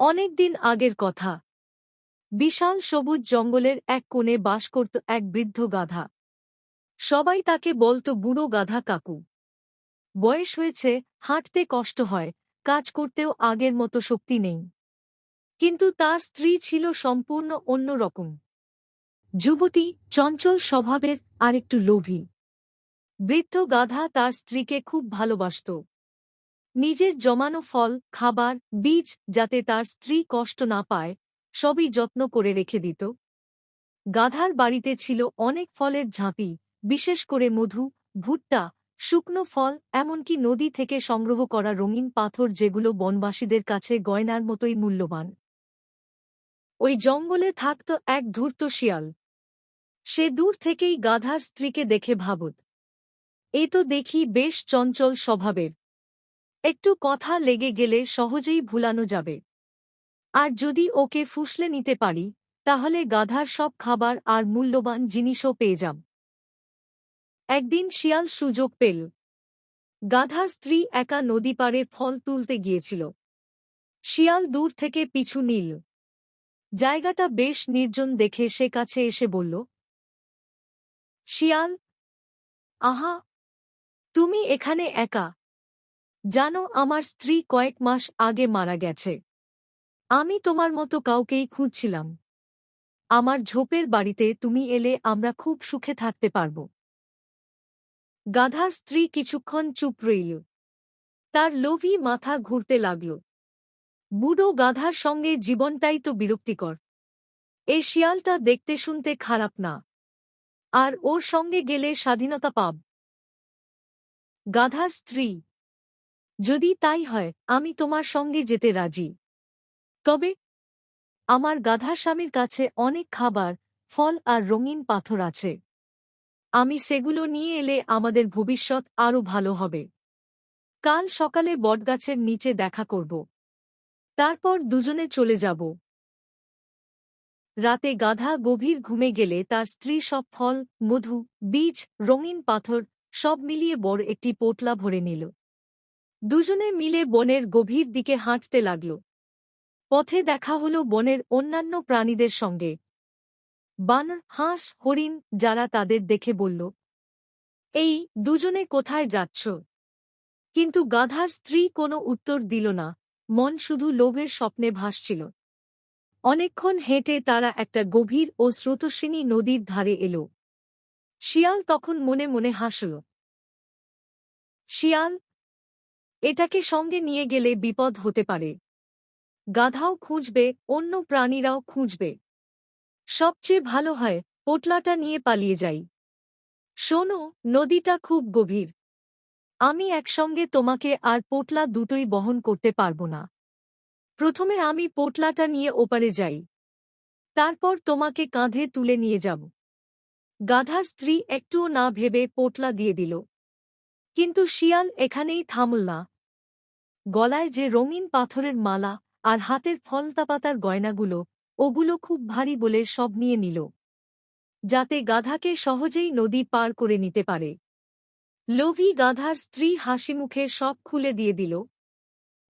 অনেকদিন আগের কথা। বিশাল সবুজ জঙ্গলের এক কোণে বাস করত এক বৃদ্ধ গাধা। সবাই তাকে বলত, বুড়ো গাধা কাকু, বয়স হয়েছে, হাঁটতে কষ্ট হয়, কাজ করতেও আগের মতো শক্তি নেই। কিন্তু তার স্ত্রী ছিল সম্পূর্ণ অন্য রকম। যুবতী, চঞ্চল স্বভাবের আর একটু লোভী। বৃদ্ধ গাধা তার স্ত্রীকে খুব ভালোবাসত। নিজের জমানো ফল, খাবার, বীজ যাতে তার স্ত্রী কষ্ট না পায়, সবই যত্ন করে রেখে দিত। গাধার বাড়িতে ছিল অনেক ফলের ঝাঁপি, বিশেষ করে মধু, ভুট্টা, শুকনো ফল, এমনকি নদী থেকে সংগ্রহ করা রঙিন পাথর যেগুলো বনবাসীদের কাছে গয়নার মতোই মূল্যবান। ওই জঙ্গলে থাকত এক ধূর্ত শিয়াল। সে দূর থেকেই গাধার স্ত্রীকে দেখে ভাবত। এ তো দেখি বেশ চঞ্চল স্বভাবের। একটু কথা লেগে গেলে সহজেই ভুলানো যাবে। আর যদি ওকে ফুসলে নিতে পারি, তাহলে গাধার সব খাবার আর মূল্যবান জিনিসও পেয়ে যাব একদিন শিয়াল সুযোগ পেল। গাধার স্ত্রী একা নদী পাড়ে ফল তুলতে গিয়েছিল। শিয়াল দূর থেকে পিছু নিল। জায়গাটা বেশ নির্জন দেখে সে কাছে এসে বলল, শিয়াল, আহা, তুমি এখানে একা। জানো, আমার স্ত্রী কয়েক মাস আগে মারা গেছে। আমি তোমার মতো কাউকেই খুঁজছিলাম। আমার ঝোপের বাড়িতে তুমি এলে আমরা খুব সুখে থাকতে পারব। গাধার স্ত্রী কিছুক্ষণ চুপ রইল। তার লোভী মাথা ঘুরতে লাগল। বুড়ো গাধার সঙ্গে জীবনটাই তো বিরক্তিকর। এ শিয়ালটা দেখতে শুনতে খারাপ না। আর ওর সঙ্গে গেলে স্বাধীনতা পাব। গাধার স্ত্রী যদি তাই হয়, আমি তোমার সঙ্গে যেতে রাজি। তবে আমার গাধা স্বামীর কাছে অনেক খাবার, ফল আর রঙিন পাথর আছে। আমি সেগুলো নিয়ে এলে আমাদের ভবিষ্যৎ আরও ভালো হবে। কাল সকালে বটগাছের নিচে দেখা করব। তারপর দুজনে চলে যাব। রাতে গাধা গভীর ঘুমে গেলে তার স্ত্রী সব ফল, মধু, বীজ, রঙিন পাথর সব মিলিয়ে বড় একটি পোটলা ভরে নিল। দুজনে মিলে বনের গভীর দিকে হাঁটতে লাগল। পথে দেখা হল বনের অন্যান্য প্রাণীদের সঙ্গে। বানর হাঁস, হরিণ যারা তাদের দেখে বলল, এই দুজনে কোথায় যাচ্ছ? কিন্তু গাধার স্ত্রী কোনো উত্তর দিল না, মন শুধু লোভের স্বপ্নে ভাসছিল। অনেকক্ষণ হেঁটে তারা একটা গভীর ও স্রোতস্বিনী নদীর ধারে এল। শিয়াল তখন মনে মনে হাসল, শিয়াল এটাকে সঙ্গে নিয়ে গেলে বিপদ হতে পারে। গাধাও খুঁজবে, অন্য প্রাণীরাও খুঁজবে। সবচেয়ে ভালো হয়, পোটলাটা নিয়ে পালিয়ে যাই। শোনো, নদীটা খুব গভীর। আমি একসঙ্গে তোমাকে আর পোটলা দুটোই বহন করতে পারব না। প্রথমে আমি পোটলাটা নিয়ে ওপারে যাই। তারপর তোমাকে কাঁধে তুলে নিয়ে যাব। গাধার স্ত্রী একটুও না ভেবে পোটলা দিয়ে দিল। কিন্তু শিয়াল এখানেই থামল না। গলায় যে রঙিন পাথরের মালা আর হাতের ফলতাপাতার গয়নাগুলো, ওগুলো খুব ভারী বলে সব নিয়ে নিল, যাতে গাধাকে সহজেই নদী পার করে নিতে পারে। লোভী গাধার স্ত্রী হাসিমুখে সব খুলে দিয়ে দিল,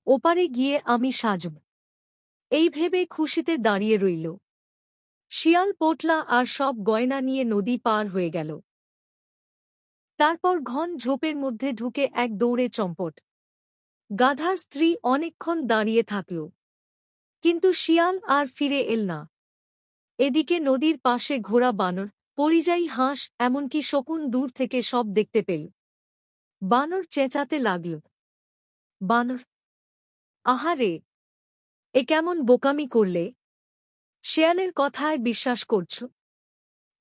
ওপারে গিয়ে আমি সাজব। এই ভেবে খুশিতে দাঁড়িয়ে রইল। শিয়াল পোটলা আর সব গয়না নিয়ে নদী পার হয়ে গেল। তারপর ঘন ঝোপের মধ্যে ঢুকে এক দৌড়ে চম্পট। গাধার স্ত্রী অনেকক্ষণ দাঁড়িয়ে থাকল। কিন্তু শিয়াল আর ফিরে এল না। এদিকে নদীর পাশে ঘোড়া বানর, পরিযায়ী হাঁস, এমনকি শকুন দূর থেকে সব দেখতে পেল। বানর চেঁচাতে লাগল। বানর, আহারে, এ কেমন বোকামি করলে? শেয়ালের কথায় বিশ্বাস করছ?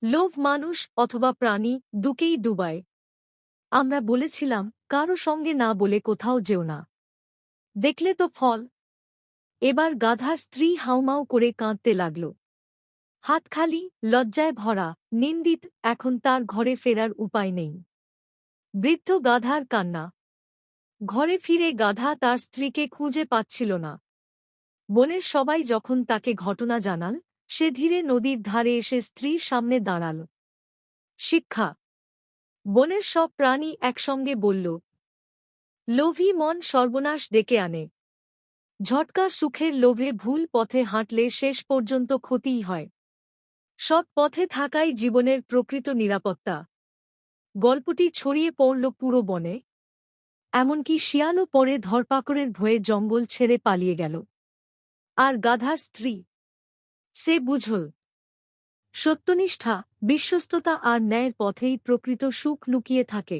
লোভ মানুষ অথবা প্রাণী দুকেই ডুবায়। আমরা বলেছিলাম, কারও সঙ্গে না বলে কোথাও যেও না। দেখলে তো ফল। এবার গাধার স্ত্রী হাউমাউ করে কাঁদতে লাগল। হাত খালি, লজ্জায় ভরা, নিন্দিত, এখন তার ঘরে ফেরার উপায় নেই। বৃদ্ধ গাধার কান্না। ঘরে ফিরে গাধা তার স্ত্রীকে খুঁজে পাচ্ছিল না। বনের সবাই যখন তাকে ঘটনা জানাল, সে ধীরে নদীর ধারে এসে স্ত্রীর সামনে দাঁড়াল। শিক্ষা। বনের সব প্রাণী একসঙ্গে বলল, লোভী মন সর্বনাশ ডেকে আনে। ঝটকা সুখের লোভে ভুল পথে হাঁটলে শেষ পর্যন্ত ক্ষতিই হয়। সৎ পথে থাকাই জীবনের প্রকৃত নিরাপত্তা। গল্পটি ছড়িয়ে পড়ল পুরো বনে। এমনকি শিয়ালও পরে ধরপাকড়ের ভয়ে জঙ্গল ছেড়ে পালিয়ে গেল। আর গাধার স্ত্রী, সে বুঝল সত্যনিষ্ঠা বিশ্বস্ততা আর ন্যায়ের পথেই প্রকৃত সুখ লুকিয়ে থাকে।